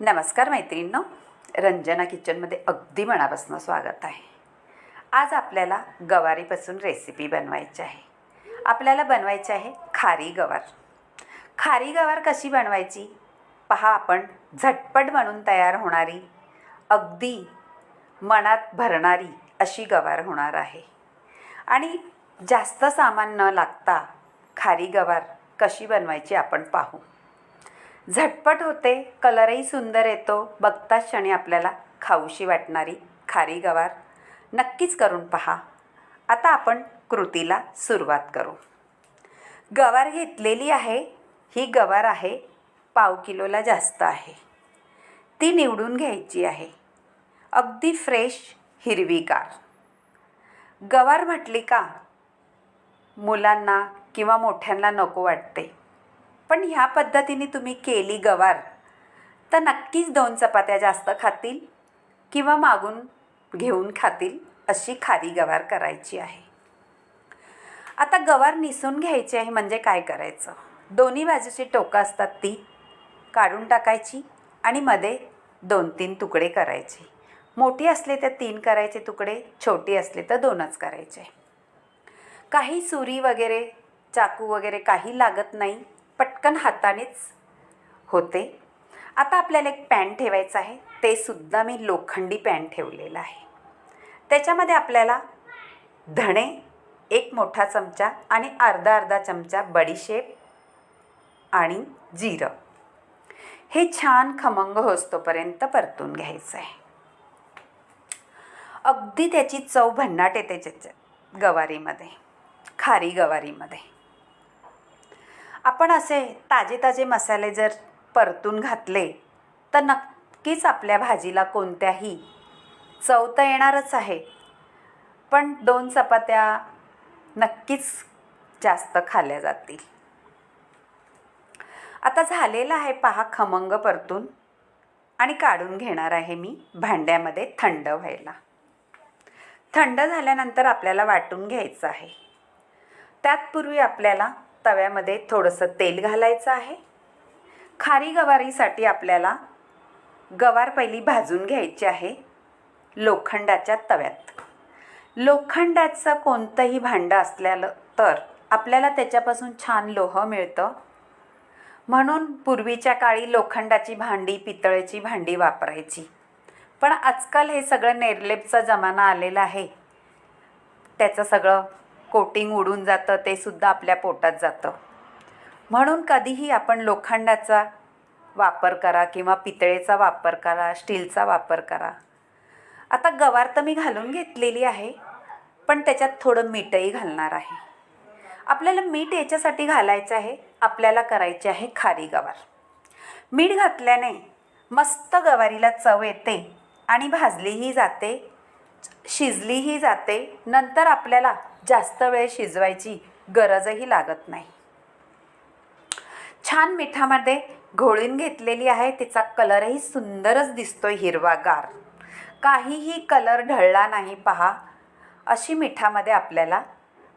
नमस्कार मैत्रिणींनो. रंजना किचनमध्ये अगदी मनापासून स्वागत आहे. आज आपल्याला गवारीपासून रेसिपी बनवायची आहे. आपल्याला बनवायची आहे खारी गवार. खारी गवार कशी बनवायची? पहा आपण झटपट बनून तयार होणारी अगदी मनात भरणारी अशी गवार होणार आहे. आणि जास्त सामान न लागता खारी गवार कशी बनवायची आपण पाहू. झटपट होते कलरही सुंदर येतो बघताच क्षणी आपल्याला खाऊशी वाटणारी खारी गवार. नक्कीच करून पहा. आता आपण कृतीला सुरुवात करू. गवार घेतलेली आहे ही गवार आहे पाव किलोला जास्त आहे. ती निवडून घ्यायची आहे. अगदी फ्रेश हिरवीगार. गवार म्हटली का मुलांना किंवा मोठ्यांना नको वाटते. पण ह्या पद्धतीने तुम्ही केली गवार तर नक्कीच दोन चपात्या जास्त खातील किंवा मागून घेऊन खातील अशी खारी गवार करायची आहे. आता गवार निसून घ्यायची आहे म्हणजे काय करायचं? दोन्ही बाजूची टोकं असतात ती काढून टाकायची आणि मध्ये दोन तीन तुकडे करायचे. मोठी असले तर तीन करायचे तुकडे छोटी असले तर दोनच करायचे. काही सुरी वगैरे चाकू वगैरे काही लागत नाही. पटकन हातानेच होते. आता आपल्याला एक पॅन ठेवायचं आहे. ते सुद्धा मी लोखंडी पॅन ठेवलेलं आहे. त्याच्यामध्ये आपल्याला धणे एक मोठा चमचा आणि अर्धा अर्धा चमचा बडीशेप आणि जिरं. हे छान खमंग होस्तोपर्यंत परतून घ्यायचं आहे. अगदी त्याची चव भन्नाट येते त्याच्या गवारीमध्ये. खारी गवारीमध्ये. आपण असे ताजे ताजे मसाले जर परतून घातले तर नक्कीच आपल्या भाजीला कोणत्याही चव तर येणारच आहे. पण दोन चपात्या नक्कीच जास्त खाल्ल्या जातील. आता झालेलं आहे पहा खमंग परतून. आणि काढून घेणार आहे मी भांड्यामध्ये थंड व्हायला. थंड झाल्यानंतर आपल्याला वाटून घ्यायचं आहे. त्यातपूर्वी आपल्याला तव्यामध्ये थोडंसं तेल घालायचं आहे. खारी गवारीसाठी आपल्याला गवार पहिली भाजून घ्यायची आहे लोखंडाच्या तव्यात. लोखंडाचं कोणतंही भांडं असल्यालं तर आपल्याला त्याच्यापासून छान लोह मिळतं. म्हणून पूर्वीच्या काळी लोखंडाची भांडी पितळेची भांडी वापरायची. पण आजकाल हे सगळं निर्लेपचा जमाना आलेला आहे. त्याचं सगळं कोटिंग उडून जातं ते सुद्धा आपल्या पोटात जातं. म्हणून कधीही आपण लोखंडाचा वापर करा किंवा पितळेचा वापर करा स्टीलचा वापर करा. आता गवार तर मी घालून घेतलेली आहे पण त्याच्यात थोडं मीठही घालणार आहे. आपल्याला मीठ याच्यासाठी घालायचं आहे आपल्याला करायचे आहे खारी गवार. मीठ घातल्याने मस्त गवारीला चव येते आणि भाजलीही जाते शिजलीही जाते नंतर आपल्याला जास्त वेळ शिजवायची गरजही लागत नाही. छान मिठामध्ये घोळून घेतलेली आहे तिचा कलरही सुंदरच दिसतोय हिरवागार. काहीही कलर ढळला नाही पहा. अशी मिठामध्ये आपल्याला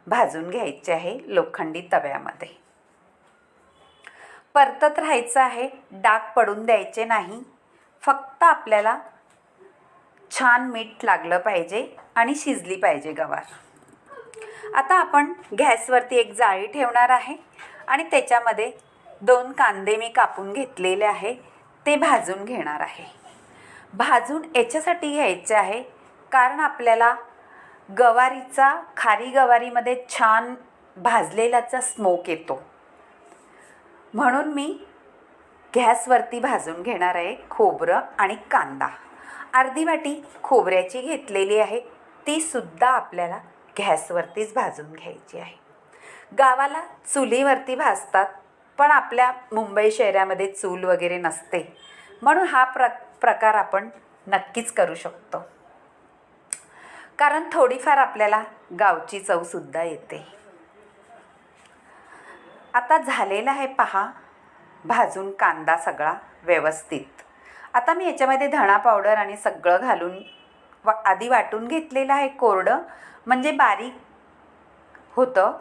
भाजून घ्यायची आहे लोखंडी तव्यामध्ये. परतत राहायचं आहे डाग पडून द्यायचे नाही. फक्त आपल्याला छान मीठ लागलं पाहिजे आणि शिजली पाहिजे गवार. आता आपण गॅसवरती एक जाळी ठेवणार आहे आणि त्याच्यामध्ये दोन कांदे मी कापून घेतलेले आहे ते भाजून घेणार आहे. भाजून याच्यासाठी घ्यायचे आहे कारण आपल्याला गवारीचा खारी गवारीमध्ये छान भाजलेल्याचा स्मोक येतो. म्हणून मी गॅसवरती भाजून घेणार आहे खोबरं आणि कांदा. अर्धी वाटी खोबऱ्याची घेतलेली आहे ती सुद्धा आपल्याला गॅसवरतीच भाजून घ्यायची आहे. गावाला चुलीवरती भाजतात पण आपल्या मुंबई शहरामध्ये चूल वगैरे नसते. म्हणून हा प्र प्रकार आपण नक्कीच करू शकतो. कारण थोडीफार आपल्याला गावची चवसुद्धा येते. आता झालेला आहे पहा भाजून कांदा सगळा व्यवस्थित. आता मी याच्यामध्ये धणा पावडर आणि सगळं घालून वा आधी वाटून घेतलेलं आहे कोरडं. म्हणजे बारीक होतं.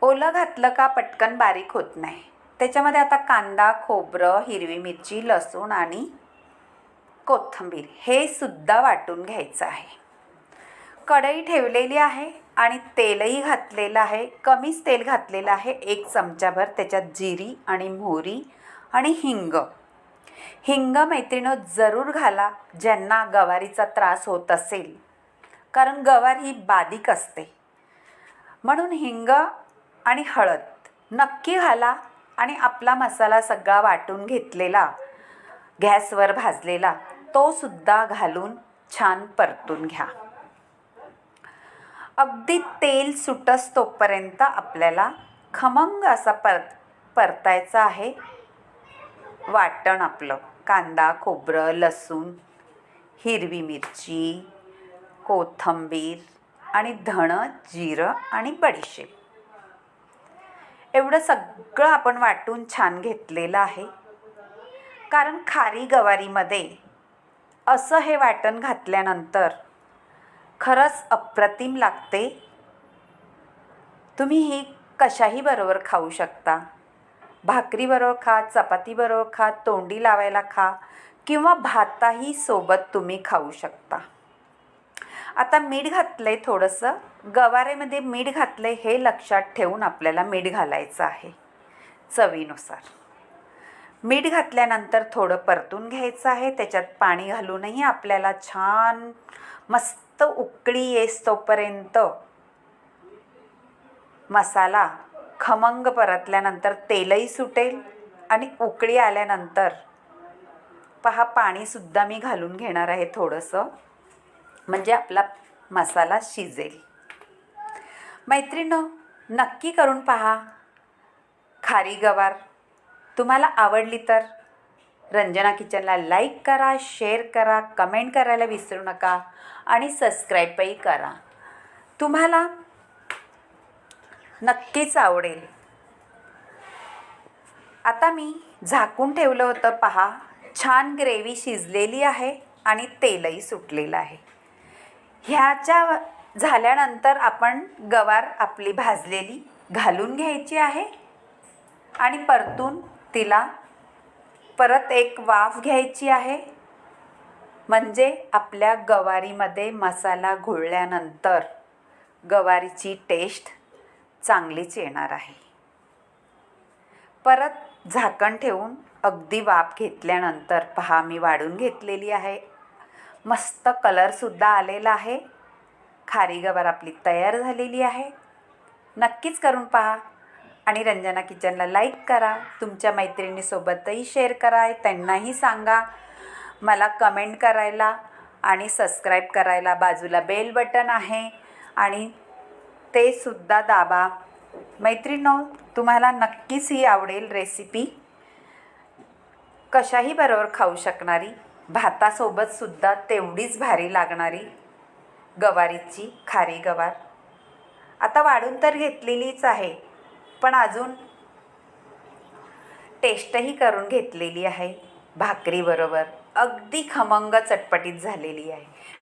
ओलं घातलं का पटकन बारीक होत नाही. त्याच्यामध्ये आता कांदा खोबरं हिरवी मिरची लसूण आणि कोथिंबीर हे सुद्धा वाटून घ्यायचं आहे. कढई ठेवलेली आहे आणि तेलही घातलेलं आहे. कमीच तेल घातलेलं आहे. एक चमचाभर त्याच्यात जिरी आणि मोहरी आणि हिंग. हिंग मैत्रिणं जरूर घाला ज्यांना गवारीचा त्रास होत असेल. कारण गवार ही बाधिक असते. म्हणून हिंग आणि हळद नक्की घाला आणि आपला मसाला सगळा वाटून घेतलेला गॅसवर भाजलेला तो सुद्धा घालून छान परतून घ्या. अगदी तेल सुटस तोपर्यंत आपल्याला खमंग असा परत परतायचा आहे. वाटण आपलं. कांदा खोबरं लसूण हिरवी मिरची कोथिंबीर आणि धणं जिरं आणि बडीशेप. एवढं सगळं आपण वाटून छान घेतलेलं आहे. कारण खारी गवारीमध्ये असं हे वाटण घातल्यानंतर खरंच अप्रतिम लागते. तुम्ही ही कशाही बरोबर खाऊ शकता. भाकरीबरोबर खा चपातीबरोबर खा तोंडी लावायला खा किंवा भाताही सोबत तुम्ही खाऊ शकता. आता मीठ घातलं आहे थोडंसं. गवारेमध्ये मीठ घातलं आहे हे लक्षात ठेवून आपल्याला मीठ घालायचं आहे. चवीनुसार. मीठ घातल्यानंतर थोडं परतून घ्यायचं आहे. त्याच्यात पाणी घालूनही आपल्याला छान मस्त उकळी येस तोपर्यंत मसाला खमंग परतल्यानंतर तेलही सुटेल आणि उकळी आल्यानंतर पहा पाणीसुद्धा मी घालून घेणार आहे थोडंसं. म्हणजे आपला मसाला शिजेल. मैत्रिणो नक्की करून पहा. खारी गवार. तुम्हाला आवडली तर रंजना किचनला लाईक करा शेअर करा कमेंट करायला विसरू नका आणि सबस्क्राईबही करा. तुम्हाला नक्कीच आवडेल. आता मी झाकून ठेवलं होतं पहा. छान ग्रेव्ही शिजलेली आहे आणि तेलही सुटलेलं आहे. ह्याच्या झाल्यानंतर आपण गवार आपली भाजलेली घालून घ्यायची आहे आणि परतून तिला परत एक वाफ घ्यायची आहे. म्हणजे आपल्या गवारीमध्ये मसाला घोळल्यानंतर गवारीची टेस्ट चांगलीच येणार आहे. परत झाकण ठेवून अगदी वाफ घेतल्यानंतर पहा मी वाढून घेतलेली आहे. मस्त कलरसुद्धा आलेला आहे. खारी गवार आपली तयार झालेली आहे. नक्कीच करून पहा आणि रंजना किचनला लाईक करा. तुमच्या मैत्रिणीसोबतही शेअर करा. त्यांनाही सांगा. मला कमेंट करायला आणि सबस्क्राईब करायला बाजूला बेल बटन आहे. आणि ते सुद्धा दाबा. मैत्रिणो तुम्हाला नक्कीच ही आवडेल रेसिपी कशाही बरोबर खाऊ शकणारी भातासोबतसुद्धा तेवढीच भारी लागणारी गवारीची खारी गवार. आता वाढून तर घेतलेलीच आहे पण अजून टेस्टही करून घेतलेली आहे. भाकरीबरोबर अगदी खमंग चटपटीत झालेली आहे.